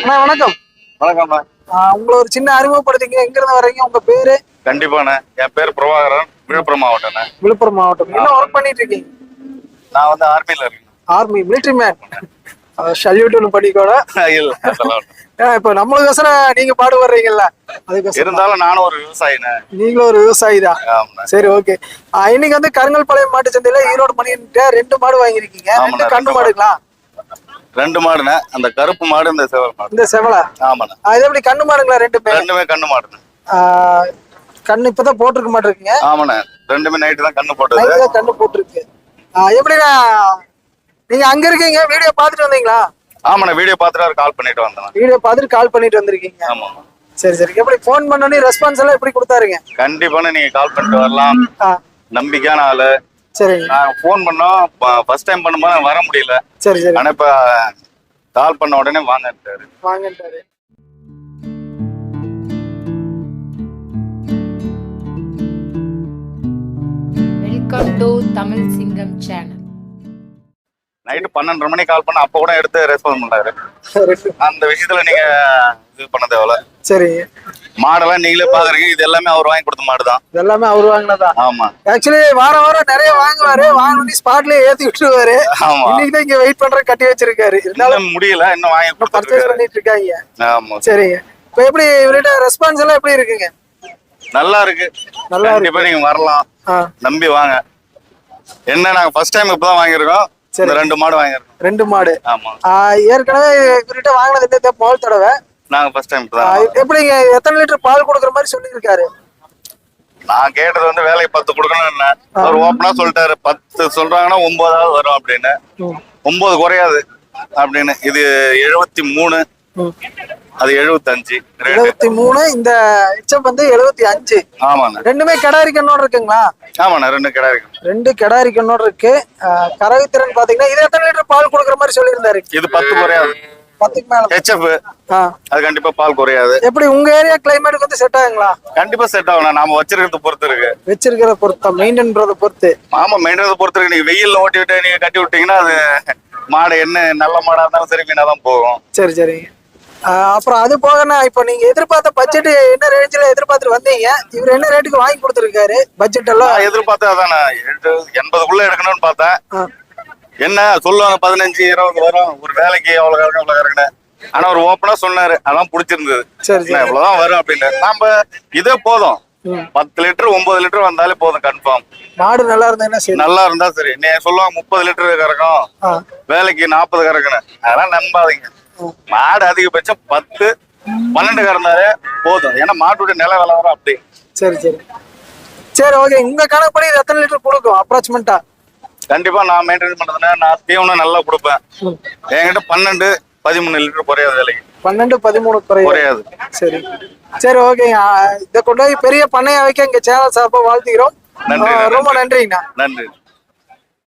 அண்ணா வணக்கம். வணக்கம்ண்ணா உங்களை ஒரு சின்ன அறிமுகப்படுத்திங்க எங்க இருந்து வர்றீங்க? உங்க பேரு? கண்டிப்பாண்ணே. என் பேர் பிரபாகரன். விழுப்புரம் மாவட்டம்ண்ணே. விழுப்புரம் மாவட்டம். என்ன ஒர்க் பண்ணிட்டு இருக்கீங்க நான் வந்து ஆர்மியில் இருக்கேன். ஆர்மி மிலிட்டரி மேன் சல்யூட் ஒன்று பண்ணிக்கோட. இப்ப நம்மளுக்கோசரம் நீங்க பாடு வர்றீங்கல்ல? அதுக்கோசரம். இருந்தாலும் நானும் ஒரு விவசாயிண்ணே. நீங்களும் ஒரு விவசாயி தான். சரி ஓகே இன்னைக்கு வந்து கருங்கல்பாளையம் மாட்டு சந்தையில ஈரோடு மணின்ட்டு ரெண்டு மாடு வாங்கியிருக்கீங்க. ரெண்டு கண்ணு ரெண்டு மாடுங்களா? ரெண்டு மாடுண்ணே. அந்த கருப்பு மாடு இந்த சிவல் மாடு. இந்த செவலை? ஆமாண்ணே. அது எப்படி கண்ணு மாடுங்களா ரெண்டுமே ரெண்டுமே கண்ணு மாடுண்ணே. கண்ணு இப்பதான் போட்டிருக்க மாட்டிருக்கீங்க? ஆமாண்ணே. ரெண்டுமே நைட்டு தான் கண்ணு போட்டது. கண்ணு போட்டிருக்கு. எப்படிண்ணா நீங்க அங்க இருக்கீங்க வீடியோ பார்த்துட்டு வந்தீங்களா? ஆமாண்ணே வீடியோ பார்த்துட்டு கால் பண்ணிட்டு வந்தேன் வீடியோ பார்த்துட்டு கால் பண்ணிட்டு வந்திருக்கீங்க. ஆமா சரி சரி. எப்படி ஃபோன் பண்ணோன்னே ரெஸ்பான்ஸ் எல்லாம் எப்படி கொடுத்தாருங்க? கண்டிப்பாண்ணே நீங்க கால் பண்ணிட்டு வரலாம். நம்பிக்கையான ஆளு. சரிங்க. நான் ஃபோன் பண்ணோம். ஃபர்ஸ்ட் டைம் பண்ணும்போது வர முடியல. சரி சரி. ஆனா இப்ப கால் பண்ண உடனே வாங்கிட்டாரு. வாங்கன்றாரு வெல்கம் டு தமிழ் சிங்கம் சேனல் நைட்டு பன்னெண்டரை மணி கால் பண்ண அப்ப கூட எடுத்து ரெஸ்பான்ஸ் பண்ணாரு அந்த விஷயத்துல நீங்க இது பண்ண தேவையில்ல. சரிங்க. மாடெல்லாம் நீங்களே பாக்குறீங்க இது எல்லாமே அவர் வாங்கி கொடுத்த மாடு தான் எல்லாமே அவர் வாங்கினதா? ஆமா. ஆக்சுவலி வாரம் வாரம் நிறைய வாங்குவாரு. வாங்கி ஸ்பாட்லயே ஏத்தி விட்டுருவாரு. ஆமா. இன்னைக்கு தான் இங்க வெயிட் பண்ற கட்டி வச்சிருக்காரு. இருந்தாலும் முடியல. இன்னும் வாங்கி பர்ச்சேஸ் பண்ணிட்டு இருக்காங்க. ஆமா. சரிங்க. இப்ப எப்படி இவர்கிட்ட ரெஸ்பான்ஸ் எல்லாம் எப்படி இருக்குங்க? நல்லா இருக்கு. நல்லா கண்டிப்பா நீங்க வரலாம். நம்பி வாங்க. என்ன நாங்க ஃபர்ஸ்ட் டைம் இப்பதான் வாங்கியிருக்கோம். ரெண்டு மாடு வாங்கியிருக்கோம். ரெண்டு மாடு. ஆமா. ஏற்கனவே இவர்கிட்ட வாங்கினது இந்த முதல் தடவை. நாங்க ஃபர்ஸ்ட் டைம் இப்பதான் எப்படிங்க? எத்தனை லிட்டர் பால் கொடுக்குற மாதிரி சொல்லியிருக்காரு? நான் கேட்டது வந்து வேலைக்கு பத்து கொடுக்கணும் அவர் ஓப்பனா சொல்லிட்டாரு. பத்து சொல்றாங்கன்னா ஒன்பதாவது வரும் அப்படின்னு. ஒன்பது குறையாது அப்படின்னு. இது எழுபத்தி மூணு. அது எழுபத்தஞ்சு எழுபத்தி மூணு இந்த எச்சம் வந்து எழுபத்தி அஞ்சு. ஆமாண்ணே. ரெண்டுமே கிடாரி கண்ணோடு இருக்குங்களா? ஆமாண்ணே ரெண்டு கடை இருக்கு ரெண்டு கிடாரி கண்ணோடு இருக்கு. ஆஹ் கறவை திறன் பாத்தீங்கன்னா இது எத்தனை லிட்டர் பால் கொடுக்குற மாதிரி சொல்லியிருந்தாரு? இது பத்து குறையாது. பத்துக்கு மேல ஹெச்எஃப் ஆ. அது கண்டிப்பா பால் குறையாது. எப்படி உங்க ஏரியா கிளைமேட்டுக்கு வந்து செட் ஆகுங்களா? கண்டிப்பா செட் ஆகணும் நாம வச்சிருக்கிறது பொறுத்து இருக்கு. வச்சிருக்கிற பொறுத்த மெயின்டைன்றத பொறுத்து. ஆமா மெயின்டெனன்ஸ் பொறுத்து இருக்கு. நீங்க வெயில்ல ஓட்டி விட்டு நீங்க கட்டி விட்டீங்கன்னா அது மாடு என்ன நல்ல மாடா இருந்தாலும் சரி மீனா தான் போகும். சரி ஆஹ் அப்புறம் அது போகனா இப்போ நீங்க எதிர்பார்த்த பட்ஜெட் என்ன ரேஞ்சில் எதிர்பார்த்துட்டு வந்தீங்க? இவர் என்ன ரேட்டுக்கு வாங்கி கொடுத்துருக்காரு? பட்ஜெட் எல்லாம் அதானே எட்டு- எண்பதுக்குள்ள எடுக்கணும்னு பார்த்தேன். என்ன சொல்லுவாங்க பதினஞ்சு இருபது வரும். ஒரு வேலைக்கு எவ்வளவு கறக்கணும் இவ்வளவு கறக்கணும் ஆனா ஒரு ஓப்பனா சொன்னாரு. அதான் பிடிச்சிருந்தது. இவ்வளவுதான் வரும் அப்படின்னு. நாம இதே போதும். பத்து லிட்டர் ஒன்பது லிட்டர் வந்தாலே போதும் கன்ஃபார்ம் மாடு நல்லா இருந்தா என்ன சரி நல்லா இருந்தா சரி. நீ சொல்லுவாங்க முப்பது லிட்டர் கறக்கும். வேலைக்கு நாற்பது கறக்கணும் அதெல்லாம் நம்பாதீங்க. மாடு அதிகபட்சம் பத்து பன்னெண்டு கறந்தாலே போதும். ஏன்னா மாட்டுடைய நில விலை வரும் அப்படி. சரி சரி. சரி ஓகே உங்க கணக்குப்படி எத்தனை லிட்டர் கொடுக்கும் அப்ராக்சிமெண்டா கண்டிப்பா நான் மெயின்டைன் பண்றதுன்னா நான் தீவனம் நல்லா கொடுப்பேன். என்கிட்ட பன்னெண்டு பதிமூணு லிட்டர் குறையாது விலைக்கு. பன்னெண்டு பதிமூணு குறையாது. சரி. சரி ஓகே இதை கொண்டு போய் பெரிய பண்ணையா வைக்க இங்க சேனல் சார்பா வாழ்த்துக்கிறோம். ரொம்ப நன்றிங்கண்ணா. நன்றி.